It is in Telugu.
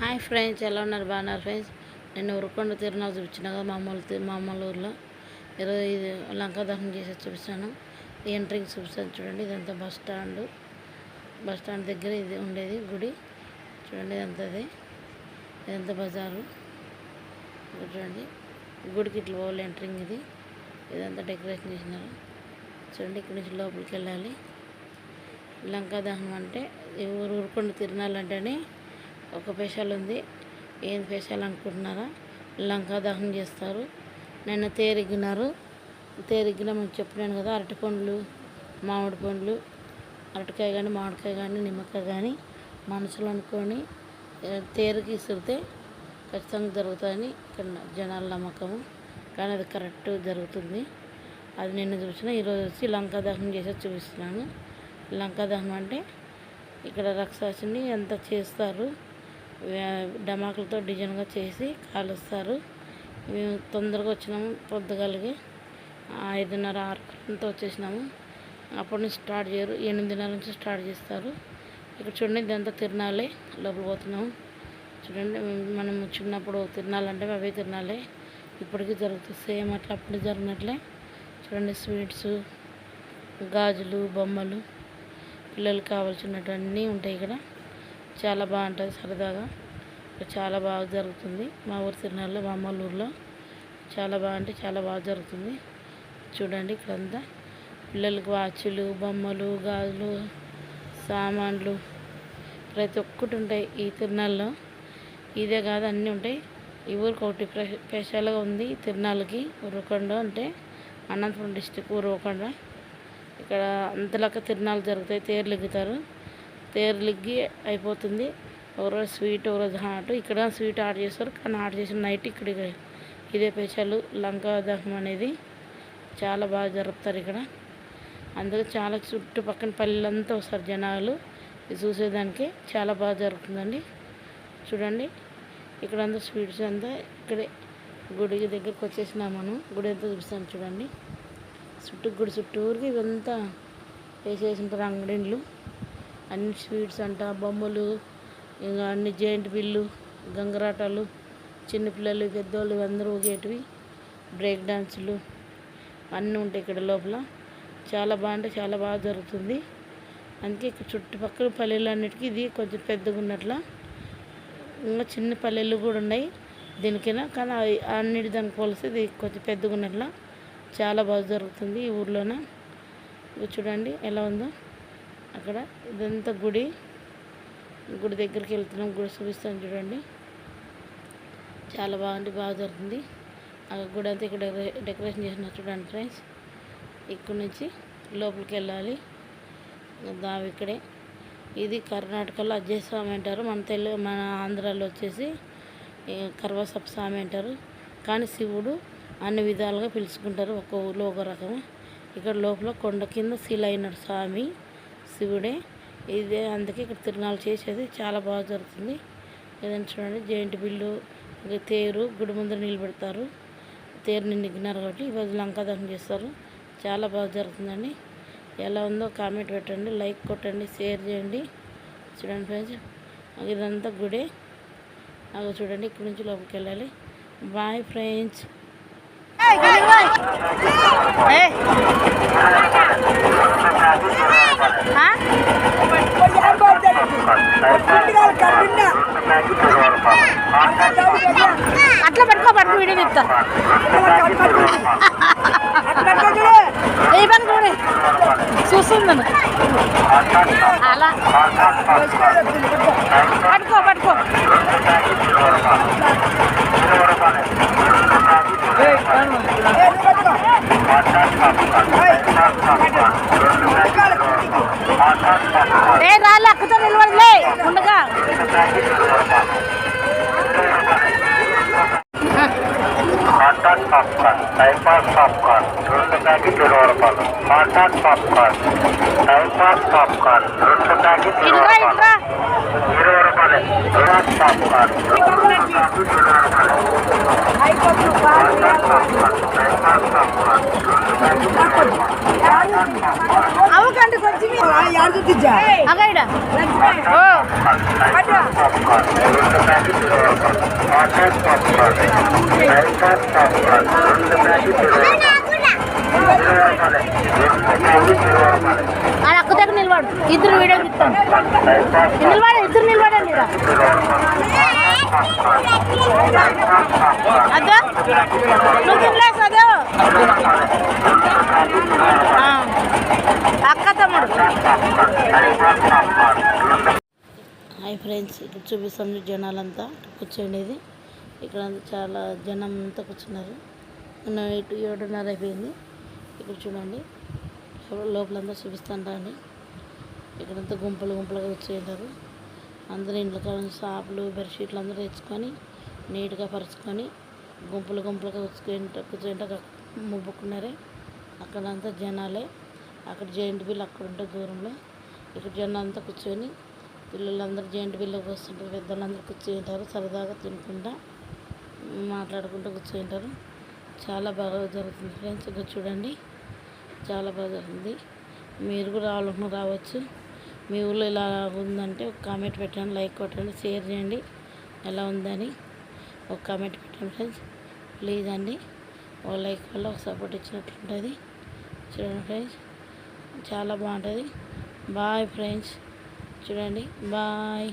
హాయ్ ఫ్రెండ్స్ ఎలా ఉన్నారు? బాగున్నారు ఫ్రెండ్స్? నేను ఉరకొండ తిరునాలు చూపించిన కదా మామూలు అమ్మల ఊర్లో. ఈరోజు ఇది లంకా దహనం చేసి చూపిస్తాను. ఎంట్రింగ్ చూపిస్తాను చూడండి ఇదంతా బస్ స్టాండ్. బస్ స్టాండ్ దగ్గర ఇది ఉండేది గుడి. చూడండి ఇదంతా అది. ఇదంతా బజారు. చూడండి గుడికి ఇట్లా పోవాలి ఎంట్రింగ్ ఇది. ఇదంతా డెకరేషన్ చేసినారు. చూడండి ఇక్కడ నుంచి లోపలికి వెళ్ళాలి. లంకా దహనం అంటే ఊరు ఊరుకొండ తిరునాళ్ళు అంటేనే ఒక ఫేషియల్ ఉంది. ఏం ఫేషియల్ అనుకుంటున్నారా? లంకా దహనం చేస్తారు. నిన్న తేరిగ్గినారు. తేరిగిన మీకు చెప్పినాను కదా అరటి పండ్లు మామిడి పండ్లు అరటికాయ కానీ మామిడికాయ కానీ నిమ్మకాయ కానీ మనసులు అనుకొని తేరుకి ఇసిరితే ఖచ్చితంగా జరుగుతుందని ఇక్కడ జనాల నమ్మకము. కానీ అది కరెక్ట్ జరుగుతుంది. అది నిన్న చూసిన ఈరోజు వచ్చి లంకా దహనం చేసి చూపిస్తున్నాను. లంకా దహనం అంటే ఇక్కడ రక్షాసుని ఎంత చేస్తారు? డమాకులతో డిజైన్గా చేసి కాలుస్తారు. మేము తొందరగా వచ్చినాము పొద్దుగలిగి ఐదున్నర ఆరు అంతా వచ్చేసినాము. అప్పటి నుంచి స్టార్ట్ చేయరు ఎనిమిదిన్నర నుంచి స్టార్ట్ చేస్తారు. ఇక్కడ చూడండి ఇదంతా తిరణాలే లోపల పోతున్నాము. చూడండి మనం చిన్నప్పుడు తిరణాలంటే అవే తిరణాలే ఇప్పటికీ జరుగుతుంది సేమ్ అట్లా అప్పుడు జరిగినట్లే. చూడండి స్వీట్స్ గాజులు బొమ్మలు పిల్లలకు కావాల్సినటువంటి ఉంటాయి ఇక్కడ. చాలా బాగుంటుంది సరదాగా. ఇక్కడ చాలా బాగా జరుగుతుంది. మా ఊరు తిరునాళ్ళలో మా అమ్మ ఊళ్ళో చాలా బాగా చాలా బాగా జరుగుతుంది. చూడండి ఇక్కడంతా. పిల్లలకు వాచ్లు బొమ్మలు గాజులు సామాన్లు ప్రతి ఒక్కటి ఉంటాయి ఈ తిరునాళ్ళలో. ఇదే కాదు అన్నీ ఉంటాయి. ఈ ఊరికి ఒకటి స్పెషల్గా ఉంది తిరునాళ్ళకి ఉరవకొండ అంటే అనంతపురం డిస్టిక్ ఉరవకొండ. ఇక్కడ అంతలాగా తిరునాళ్ళు జరుగుతాయి తేర్లు ఎగుతారు తేరులిగ్గి అయిపోతుంది. ఒకరోజు స్వీట్ ఒకరోజు హాట్. ఇక్కడ స్వీట్ ఆర్డర్ చేస్తారు. కానీ ఆర్డర్ చేసిన నైట్ ఇక్కడ ఇదే స్పెషల్ లంకాదహం అనేది. చాలా బాగా జరుపుతారు ఇక్కడ. అందుకే చాలా చుట్టుపక్కల పల్లెలంతా వస్తారు జనాలు. ఇది చూసేదానికి చాలా బాగా జరుగుతుందండి. చూడండి. ఇక్కడ అంతా స్వీట్స్ అంతా ఇక్కడే గుడికి దగ్గరకు వచ్చేసినాం మనం. గుడి అంతా చూపిస్తాను చూడండి. చుట్టూ గుడి చుట్టూరికి ఇదంతా వేసేసింటారు అంగడిలు అన్ని స్వీట్స్ అంట బొమ్మలు ఇంకా అన్ని జైంట్ బిల్లు గంగరాటాలు చిన్నపిల్లలు పెద్దోళ్ళు అందరూ ఊగేటివి బ్రేక్ డాన్సులు అన్నీ ఉంటాయి ఇక్కడ లోపల. చాలా బాగుంటే చాలా బాగా జరుగుతుంది. అందుకే ఇక్కడ చుట్టుపక్కల పల్లెలన్నిటికీ ఇది కొంచెం పెద్దగా ఉన్నట్ల. ఇంకా చిన్న పల్లెలు కూడా ఉన్నాయి దీనికైనా కానీ అన్నిటి దానికి పోలిస్తే ఇది కొంచెం పెద్దగా ఉన్నట్ల. చాలా బాగా జరుగుతుంది ఈ ఊర్లోన. చూడండి ఎలా ఉందో. అక్కడ ఇదంతా గుడి. గుడి దగ్గరికి వెళ్తున్నాం. గుడి చూపిస్తాను చూడండి. చాలా బాగుంది. బాగా జరుగుతుంది. ఆ గుడి అంతా ఇక్కడ డెకరే- డెకరేషన్ చేసిన చూడండి ఫ్రెండ్స్. ఇక్కడ నుంచి లోపలికి వెళ్ళాలి. దావి ఇక్కడే. ఇది కర్ణాటకలో అజయ్ స్వామి అంటారు. మన తెలుగు మన ఆంధ్రాలో వచ్చేసి ఈ కర్వసప్ప స్వామి అంటారు. కానీ శివుడు అన్ని విధాలుగా పిలుచుకుంటారు. ఒక ఊర్లో ఒక రకం ఇక్కడ లోపల కొండ కింద శిలైన స్వామి శివుడే ఇదే అందుకే ఇక్కడ తిరునాళ్ళు చేసేది చాలా బాగా జరుగుతుంది. ఏదైనా చూడండి జైంట్ బిల్లు తేరు గుడి ముందర నిలబెడతారు. తేరుని నిగ్గినారు కాబట్టి ఈరోజు లంకా దహనం చేస్తారు. చాలా బాగా జరుగుతుందండి. ఎలా ఉందో కామెంట్ పెట్టండి లైక్ కొట్టండి షేర్ చేయండి. చూడండి ఫ్రెండ్స్ ఇదంతా గుడే. అవి చూడండి ఇక్కడ నుంచి లోపలికి వెళ్ళాలి. Bye friends. అట్లా పట్టుకో పట్టుకు వీడియో చెప్తా ఏ పని కూడా చూస్తుందను. అలా. పట్టుకో పట్టుకో ఏ రాళ్ళు అక్కతో నిలబడలే ఉండగా టైం పాస్ పాప్కార్న్ రెండు ప్యాకెట్లు ఇరవై రూపాయలు hot hot popcorn time pass popcorn రెండు ప్యాకెట్ ఇరవై ఇట్రా రూపాయలు ఇట్రా ఇరవై రూపాయలు హాట్ పాప్కార్న్ రెండు ప్యాకెట్ ఇరవై రూపాయలు అవకండి కొంచెం యారు చూపించా అగైడా ఓ ఆ అక్క దగ్గర నిలబడు. ఇద్దరు వీడియో ఇస్తాను నిలబడ ఇద్దరు నిలబడండి రా. అదో నువ్వు తినలేసు అక్క తమ్ముడు. హాయ్ ఫ్రెండ్స్ ఇక్కడ చూపిస్తాం జనాలంతా. కూర్చోండేది ఇక్కడ అంతా చాలా జనం అంతా కూర్చున్నారు. నైట్ ఏడున్నర అయిపోయింది. ఇక్కడ చూడండి. లోపలంతా చూపిస్తాను అండి ఇక్కడంతా గుంపులు గుంపులుగా కూర్చుంటారు అందరూ ఇంట్లో కావాల్సిన షాపులు బెడ్షీట్లు అందరూ తెచ్చుకొని నీట్గా పరుచుకొని గుంపులు గుంపులుగా కూర్చుంటే కూర్చుంటే ముబ్బుకున్నారే. అక్కడంతా జనాలే. అక్కడ జైంట్ బిల్ అక్కడ ఉంటుంది దూరంలో. ఇక్కడ జనం అంతా కూర్చొని పిల్లలందరూ జైంట్ బిల్లోకి వస్తుంటారు. పెద్దలందరూ కూర్చుంటారు. సరదాగా తినుకుంటా మాట్లాడుకుంటూ కూర్చుంటారు. చాలా బాగా జరుగుతుంది ఫ్రెండ్స్. ఇక్కడ చూడండి. చాలా బాగా మీరు కూడా రావాలనుకున్న రావచ్చు. మీ ఊళ్ళో ఇలా ఉందంటే ఒక కామెంట్ పెట్టండి లైక్ కొట్టండి షేర్ చేయండి. ఎలా ఉందని ఒక కామెంట్ పెట్టండి ఫ్రెండ్స్ ప్లీజ్ అండి ఒక లైక్ వల్ల ఒక సపోర్ట్ ఇచ్చినట్లుంటుంది చూడండి ఫ్రెండ్స్ చాలా బాగుంటుంది. బాయ్ ఫ్రెండ్స్ చూడండి బాయ్